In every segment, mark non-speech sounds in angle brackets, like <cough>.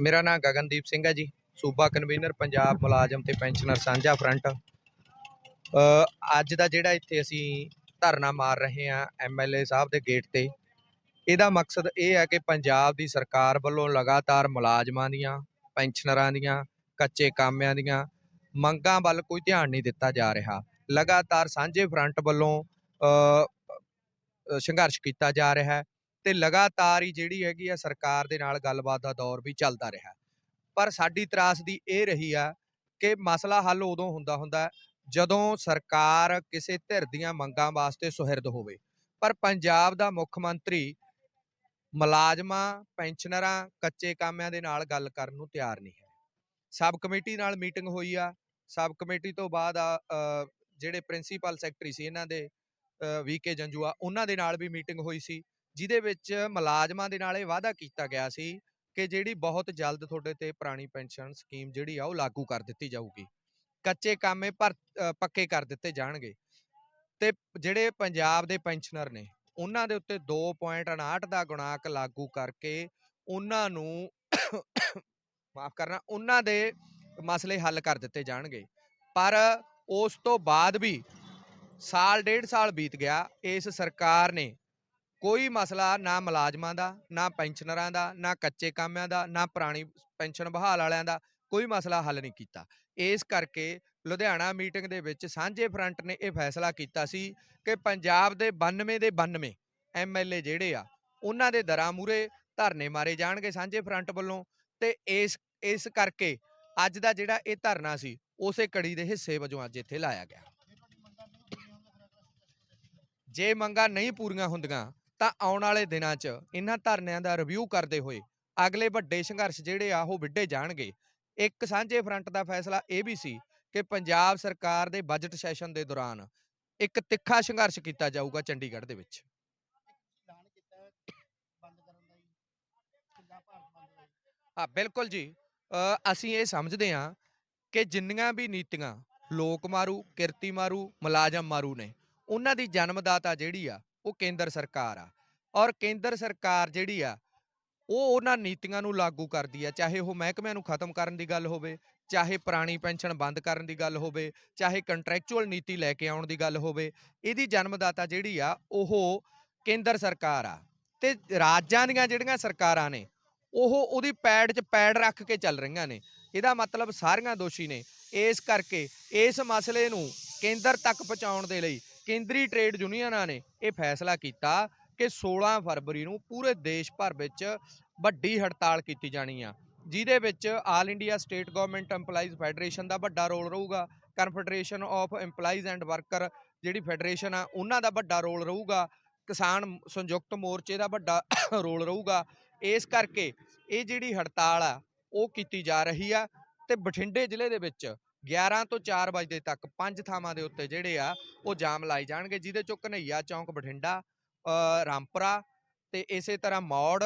ਮੇਰਾ ਨਾਮ ਗਗਨਦੀਪ ਸਿੰਘ ਹੈ ਜੀ। ਸੂਬਾ ਕਨਵੀਨਰ ਪੰਜਾਬ ਮੁਲਾਜ਼ਮ ਤੇ ਪੈਨਸ਼ਨਰ ਸਾਂਝਾ ਫਰੰਟ ਅੱਜ ਦਾ ਜਿਹੜਾ ਇੱਥੇ ਅਸੀਂ ਧਰਨਾ ਮਾਰ ਰਹੇ ਹਾਂ ਐਮਐਲਏ ਸਾਹਿਬ ਦੇ ਗੇਟ ਤੇ, ਇਹਦਾ ਮਕਸਦ ਇਹ ਹੈ ਕਿ ਪੰਜਾਬ ਦੀ ਸਰਕਾਰ ਵੱਲੋਂ ਲਗਾਤਾਰ ਮੁਲਾਜ਼ਮਾਂ ਦੀਆਂ ਪੈਨਸ਼ਨਰਾਂ ਦੀਆਂ, ਕੱਚੇ ਕਾਮਿਆਂ ਦੀਆਂ ਮੰਗਾਂ ਵੱਲ ਕੋਈ ਧਿਆਨ ਨਹੀਂ ਦਿੱਤਾ ਜਾ ਰਿਹਾ। ਲਗਾਤਾਰ ਸਾਂਝੇ ਫਰੰਟ ਵੱਲੋਂ ਸੰਘਰਸ਼ ਕੀਤਾ ਜਾ ਰਿਹਾ ਹੈ। ਤੇ ਲਗਾਤਾਰ ਹੀ ਜਿਹੜੀ ਹੈਗੀ ਆ ਸਰਕਾਰ ਦੇ ਨਾਲ ਗੱਲਬਾਤ ਦਾ ਦੌਰ ਵੀ ਚੱਲਦਾ ਰਿਹਾ। ਪਰ ਸਾਡੀ ਤਰਾਸਦੀ ਇਹ ਰਹੀ ਆ ਕਿ ਮਸਲਾ ਹੱਲ ਉਦੋਂ ਹੁੰਦਾ ਹੁੰਦਾ ਜਦੋਂ ਸਰਕਾਰ ਕਿਸੇ ਧਿਰ ਦੀਆਂ ਮੰਗਾਂ ਵਾਸਤੇ ਸੁਹਿਰਦ ਹੋਵੇ। ਪਰ ਪੰਜਾਬ ਦਾ ਮੁੱਖ ਮੰਤਰੀ ਮੁਲਾਜ਼ਮਾਂ, ਪੈਨਸ਼ਨਰਾਂ, ਕੱਚੇ ਕਾਮਿਆਂ ਦੇ ਨਾਲ ਗੱਲ ਕਰਨ ਨੂੰ ਤਿਆਰ ਨਹੀਂ ਹੈ। ਸਬ ਕਮੇਟੀ ਨਾਲ ਮੀਟਿੰਗ ਹੋਈ ਆ। ਸਬ ਕਮੇਟੀ ਤੋਂ ਬਾਅਦ ਜਿਹੜੇ ਪ੍ਰਿੰਸੀਪਲ ਸੈਕਟਰੀ ਸੀ ਇਹਨਾਂ ਦੇ ਵੀਕੇ ਜੰਜੂਆ, ਉਹਨਾਂ ਦੇ ਨਾਲ ਵੀ ਮੀਟਿੰਗ ਹੋਈ ਸੀ। ਜਿਹਦੇ ਵਿੱਚ ਮੁਲਾਜ਼ਮਾਂ ਦੇ ਨਾਲ ਇਹ ਵਾਅਦਾ ਕੀਤਾ ਗਿਆ ਸੀ ਕਿ ਜਿਹੜੀ ਬਹੁਤ ਜਲਦ ਤੁਹਾਡੇ ਤੇ ਪੁਰਾਣੀ ਪੈਨਸ਼ਨ ਸਕੀਮ ਜਿਹੜੀ ਆ ਉਹ ਲਾਗੂ ਕਰ ਦਿੱਤੀ ਜਾਊਗੀ। ਕੱਚੇ ਕਾਮੇ ਭਰ ਪੱਕੇ ਕਰ ਦਿੱਤੇ ਜਾਣਗੇ। ਤੇ ਜਿਹੜੇ ਪੰਜਾਬ ਦੇ ਪੈਨਸ਼ਨਰ ਨੇ, ਉਹਨਾਂ ਦੇ ਉੱਤੇ 2.59 ਦਾ ਗੁਣਾਕ ਲਾਗੂ ਕਰਕੇ ਉਹਨਾਂ ਨੂੰ ਮਾਫ ਕਰਨਾ, ਉਹਨਾਂ ਦੇ ਮਸਲੇ ਹੱਲ ਕਰ ਦਿੱਤੇ ਜਾਣਗੇ। ਪਰ ਉਸ ਤੋਂ ਬਾਅਦ ਵੀ ਸਾਲ, ਡੇਢ ਸਾਲ ਬੀਤ ਗਿਆ, ਇਸ ਸਰਕਾਰ ਨੇ ਕੋਈ ਮਸਲਾ ਨਾ ਮੁਲਾਜ਼ਮਾਂ ਦਾ, ਨਾ ਪੈਨਸ਼ਨਰਾਂ ਦਾ, ਨਾ ਕੱਚੇ ਕਾਮਿਆਂ ਦਾ, ਨਾ ਪੁਰਾਣੀ ਪੈਨਸ਼ਨ ਬਹਾਲ ਵਾਲਿਆਂ ਦਾ ਕੋਈ ਮਸਲਾ ਹੱਲ ਨਹੀਂ ਕੀਤਾ। ਇਸ ਕਰਕੇ ਲੁਧਿਆਣਾ ਮੀਟਿੰਗ ਦੇ ਵਿੱਚ ਸਾਂਝੇ ਫਰੰਟ ਨੇ ਇਹ ਫੈਸਲਾ ਕੀਤਾ ਸੀ ਕਿ ਪੰਜਾਬ ਦੇ 92 ਦੇ 92 ਐਮਐਲਏ ਜਿਹੜੇ ਆ, ਉਹਨਾਂ ਦੇ ਦਰਾਂ ਮੂਰੇ ਧਰਨੇ ਮਾਰੇ ਜਾਣਗੇ ਸਾਂਝੇ ਫਰੰਟ ਵੱਲੋਂ ਤੇ ਇਸ ਇਸ ਕਰਕੇ ਅੱਜ ਦਾ ਜਿਹੜਾ ਇਹ ਧਰਨਾ ਸੀ, ਉਸੇ ਕੜੀ ਦੇ ਹਿੱਸੇ ਵਜੋਂ ਅੱਜ ਇੱਥੇ ਲਾਇਆ ਗਿਆ। ਜੇ ਮੰਗਾਂ ਨਹੀਂ ਪੂਰੀਆਂ ਹੁੰਦੀਆਂ ਤਾਂ ਆਉਣ ਵਾਲੇ ਦਿਨਾਂ 'ਚ ਇਹਨਾਂ ਧਰਨਿਆਂ ਦਾ ਰਿਵਿਊ ਕਰਦੇ ਹੋਏ ਅਗਲੇ ਵੱਡੇ ਸੰਘਰਸ਼ ਜਿਹੜੇ ਆ ਉਹ ਵਿੱਢੇ ਜਾਣਗੇ। ਇੱਕ ਸਾਂਝੇ ਫਰੰਟ ਦਾ ਫੈਸਲਾ ਇਹ ਵੀ ਸੀ ਕਿ ਪੰਜਾਬ ਸਰਕਾਰ ਦੇ ਬਜਟ ਸੈਸ਼ਨ ਦੇ ਦੌਰਾਨ ਇੱਕ ਤਿੱਖਾ ਸੰਘਰਸ਼ ਕੀਤਾ ਜਾਊਗਾ ਚੰਡੀਗੜ੍ਹ ਦੇ ਵਿੱਚ। ਹੈ ਬਿਲਕੁਲ ਜੀ। ਅਸੀਂ ਇਹ ਸਮਝਦੇ ਹਾਂ ਕਿ ਜਿੰਨੀਆਂ ਵੀ ਨੀਤੀਆਂ ਲੋਕ ਮਾਰੂ ਕਿਰਤੀ ਮਾਰੂ ਮੁਲਾਜ਼ਮ ਮਾਰੂ ਨੇ ਉਹਨਾਂ ਦੀ ਜਨਮਦਾਤਾ ਜਿਹੜੀ ਆ ਉਹ ਕੇਂਦਰ ਸਰਕਾਰ ਆ। ਔਰ ਕੇਂਦਰ ਸਰਕਾਰ ਜਿਹੜੀ ਆ, ਉਹ ਉਹਨਾਂ ਨੀਤੀਆਂ ਨੂੰ ਲਾਗੂ ਕਰਦੀ ਆ। ਚਾਹੇ ਉਹ ਮਹਿਕਮਿਆਂ ਨੂੰ ਖਤਮ ਕਰਨ ਦੀ ਗੱਲ ਹੋਵੇ, ਚਾਹੇ ਪੁਰਾਣੀ ਪੈਨਸ਼ਨ ਬੰਦ ਕਰਨ ਦੀ ਗੱਲ ਹੋਵੇ, ਚਾਹੇ ਕੰਟਰੈਕਚੁਅਲ ਨੀਤੀ ਲੈ ਕੇ ਆਉਣ ਦੀ ਗੱਲ ਹੋਵੇ, ਇਹਦੀ ਜਨਮਦਾਤਾ ਜਿਹੜੀ ਆ, ਉਹ ਕੇਂਦਰ ਸਰਕਾਰ ਆ। ਤੇ ਰਾਜਾਂ ਦੀਆਂ ਜਿਹੜੀਆਂ ਸਰਕਾਰਾਂ ਨੇ, ਉਹ ਉਹਦੀ ਪੈੜ 'ਚ ਪੈੜ ਰੱਖ ਕੇ ਚੱਲ ਰਹੀਆਂ ਨੇ। ਇਹਦਾ ਮਤਲਬ ਸਾਰੀਆਂ ਦੋਸ਼ੀ ਨੇ। ਇਸ ਕਰਕੇ ਇਸ ਮਸਲੇ ਨੂੰ ਕੇਂਦਰ ਤੱਕ ਪਹੁੰਚਾਉਣ ਦੇ ਲਈ ਕੇਂਦਰੀ ਟ੍ਰੇਡ ਯੂਨੀਅਨਾਂ ਨੇ ਇਹ ਫੈਸਲਾ ਕੀਤਾ ਕਿ 16 ਫਰਵਰੀ ਨੂੰ ਪੂਰੇ ਦੇਸ਼ ਭਰ ਵਿੱਚ ਵੱਡੀ ਹੜਤਾਲ ਕੀਤੀ ਜਾਣੀ ਆ, ਜਿਹਦੇ ਵਿੱਚ all India state government EMPLOYEES federation ਦਾ ਵੱਡਾ ਰੋਲ ਰਹੂਗਾ confederation of EMPLOYEES and worker ਜਿਹੜੀ ਫੈਡਰੇਸ਼ਨ ਆ, ਉਹਨਾਂ ਦਾ ਵੱਡਾ ਰੋਲ ਰਹੂਗਾ, ਕਿਸਾਨ ਸੰਯੁਕਤ ਮੋਰਚੇ ਦਾ ਵੱਡਾ <coughs> ਰੋਲ ਰਹੂਗਾ। ਇਸ ਕਰਕੇ ਇਹ ਜਿਹੜੀ ਹੜਤਾਲ ਆ, ਉਹ ਕੀਤੀ ਜਾ ਰਹੀ ਆ ਤੇ ਬਠਿੰਡੇ ਜ਼ਿਲ੍ਹੇ ਦੇ ਵਿੱਚ 11 ਤੋਂ 4 ਵਜੇ ਤੱਕ ਪੰਜ ਥਾਵਾਂ ਦੇ ਉੱਤੇ ਜਿਹੜੇ ਆ ਉਹ ਜਾਮ ਲਾਏ ਜਾਣਗੇ ਜਿਹਦੇ ਚੋਂ ਕਨਈਆ ਚੌਂਕ ਬਠਿੰਡਾ ਅ, ਰਾਮਪੁਰਾ ਤੇ ਇਸੇ ਤਰ੍ਹਾਂ ਮੌੜ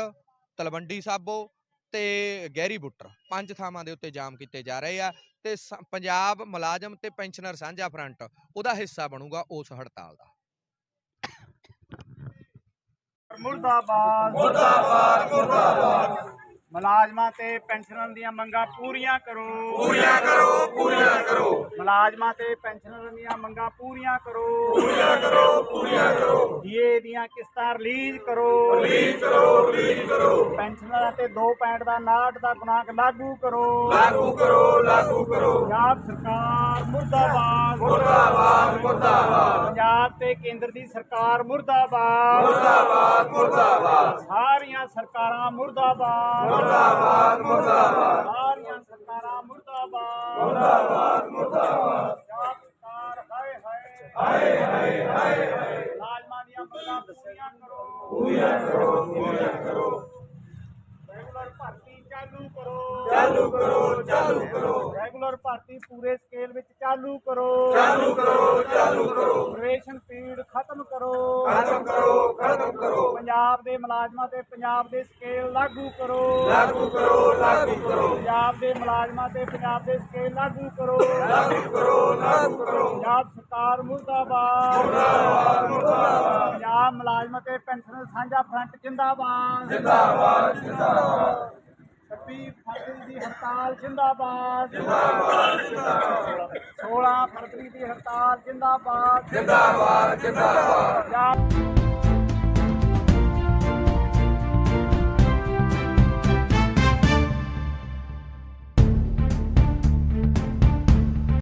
ਤਲਵੰਡੀ ਸਾਬੋ ਤੇ ਗਹਿਰੀ ਬੁੱਟਰ ਪੰਜ ਥਾਵਾਂ ਦੇ ਉੱਤੇ ਜਾਮ ਕੀਤੇ ਜਾ ਰਹੇ ਆ ਤੇ ਸ- ਪੰਜਾਬ ਮੁਲਾਜ਼ਮ ਤੇ ਪੈਨਸ਼ਨਰ ਸਾਂਝਾ ਫਰੰਟ ਉਹਦਾ ਹਿੱਸਾ ਬਣੂਗਾ ਉਸ ਹੜਤਾਲ ਦਾ। ਮੁਰਦਾਬਾਦ। ਮੁਰਦਾਬਾਦ ਮੁਰਦਾਬਾਦ। ਮੁਲਾਜ਼ਮਾਂ ਤੇ ਪੈਨਸ਼ਨਰਾਂ ਦੀਆਂ ਮੰਗਾਂ ਪੂਰੀਆਂ ਕਰੋ। ਪੂਰੀਆਂ ਕਰੋ ਪੂਰੀਆਂ ਕਰੋ। ਮੁਲਾਜ਼ਮਾਂ ਤੇ ਪੈਨਸ਼ਨਰਾਂ ਦੀਆਂ ਮੰਗਾਂ ਪੂਰੀਆਂ ਕਰੋ। ਪੂਰੀਆਂ ਕਰੋ ਪੂਰੀਆਂ ਕਰੋ। ਡੀਏ ਦੀਆਂ ਕਿਸ਼ਤਾਂ ਰਿਲੀਜ਼ ਕਰੋ। ਰਿਲੀਜ਼ ਕਰੋ ਰਿਲੀਜ਼ ਕਰੋ। ਪੈਨਸ਼ਨਰਾਂ ਤੇ 2.59 ਦਾ 69 ਦਾ ਗੁਣਾਕ ਲਾਗੂ ਕਰੋ। ਲਾਗੂ ਕਰੋ ਲਾਗੂ ਕਰੋ। ਪੰਜਾਬ ਸਰਕਾਰ ਮੁਰਦਾਬਾਦ। ਮੁਰਦਾਬਾਦ ਮੁਰਦਾਬਾਦ। ਪੰਜਾਬ ਤੇ ਕੇਂਦਰ ਦੀ ਸਰਕਾਰ ਮੁਰਦਾਬਾਦ। ਸਾਰੀਆਂ ਸਰਕਾਰਾਂ ਮੁਰਦਾਬਾਦ। ਮੁਰਦਾਬਾਦ ਮੁਰਦਾਬਾਦ। ਸਾਰੀਆਂ ਸਰਕਾਰਾਂ ਮੁਰਦਾਬਾਦ। ਮੁਰਦਾਬਾਦ ਮੁਰਦਾਬਾਦ। ਪੰਜਾਬ ਸਰਕਾਰ ਹਾਏ ਹਾਏ। ਹਾਏ ਹਾਏ ਹਾਏ ਮੁਲਾਜ਼ਮਾਂ ਦੀਆਂ ਮੰਗਾਂ ਦੱਸੀਆਂ ਕਰੋ। ਪੂਰੀਆਂ ਕਰੋ ਪੂਰੀਆਂ ਕਰੋ ਰੈਗੂਲਰ ਭਰਤੀ ਚਾਲੂ ਕਰੋ ਚਾਲੂ ਕਰੋ ਚਾਲੂ ਕਰੋ ਭਰਤੀ ਪੂਰੇ ਸਕੇਲ ਵਿੱਚ ਚਾਲੂ ਕਰੋ। ਚਾਲੂ ਕਰੋ ਚਾਲੂ ਕਰੋ। ਪ੍ਰਵੇਸ਼ਨ ਪੀੜ ਖਤਮ ਕਰੋ। ਖਤਮ ਕਰੋ ਖਤਮ ਕਰੋ। ਪੰਜਾਬ ਦੇ ਮੁਲਾਜ਼ਮਾਂ ਤੇ ਪੰਜਾਬ ਦੇ ਸਕੇਲ ਲਾਗੂ ਕਰੋ। ਲਾਗੂ ਕਰੋ ਲਾਗੂ ਕਰੋ। ਪੰਜਾਬ ਦੇ ਮੁਲਾਜ਼ਮਾਂ ਤੇ ਪੰਜਾਬ ਦੇ ਸਕੇਲ ਲਾਗੂ ਕਰੋ। ਲਾਗੂ ਕਰੋ ਲਾਗੂ ਕਰੋ। ਪੰਜਾਬ ਸਰਕਾਰ ਮੁਰਦਾਬਾਦ। ਮੁਰਦਾਬਾਦ ਮੁਰਦਾਬਾਦ। ਪੰਜਾਬ ਮੁਲਾਜ਼ਮਾਂ ਤੇ ਪੈਨਸ਼ਨ ਸਾਂਝਾ ਫਰੰਟ ਜਿੰਦਾਬਾਦ। 26 ਫਰਵਰੀ ਦੀ ਹੜਤਾਲ ਜਿੰਦਾਬਾਦ। ਜਿੰਦਾਬਾਦ ਜਿੰਦਾਬਾਦ। 16 ਫਰਵਰੀ ਦੀ ਹੜਤਾਲ ਜਿੰਦਾਬਾਦ। ਜਿੰਦਾਬਾਦ ਜਿੰਦਾਬਾਦ।